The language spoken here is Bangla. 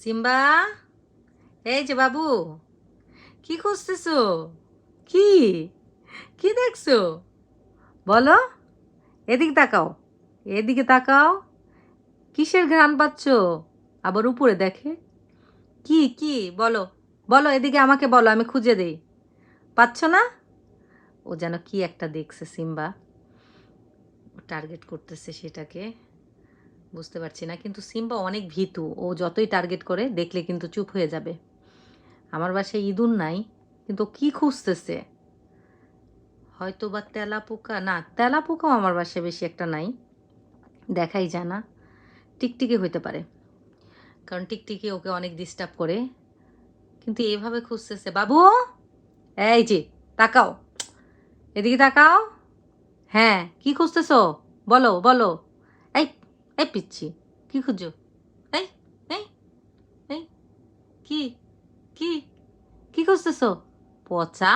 সিম্বা? এই যে বাবু, কি খুঁজতেছো? কি? কি দেখছ? বলো, এদিকে তাকাও এদিকে তাকাও। কিসের ঘ্রাণ পাচ্ছ? আবার উপরে দেখে। কি কি? বলো বলো, এদিকে আমাকে বলো, আমি খুঁজে দেই। পাচ্ছ না? ও যেন কি একটা দেখছে সিম্বা। টার্গেট করতেছে সেটাকে। বুঝতে পারছি না। কিন্তু সিম্বা অনেক ভীতু। ও যতই টার্গেট করে, দেখলে কিন্তু চুপ হয়ে যাবে। আমার বাসায় ইঁদুর নাই, কিন্তু কি খুঁজতেছে? হয়তো বা তেলা পোকা না তেলা পোকাও আমার বাসায় বেশি একটা নাই। দেখাই যায় না। টিকটিকি হইতে পারে। কারণ টিকটিকি ওকে অনেক ডিস্টার্ব করে। কিন্তু এভাবে খুঁজতেছে। বাবু! এই যে, তাকাও। এদিকে তাকাও। হ্যাঁ কি খুঁজতেছো? বলো বলো। এই এই পিচ্ছি কি খুঁজো এই এই এই কি কি কি খুঁজতেছ? পচা?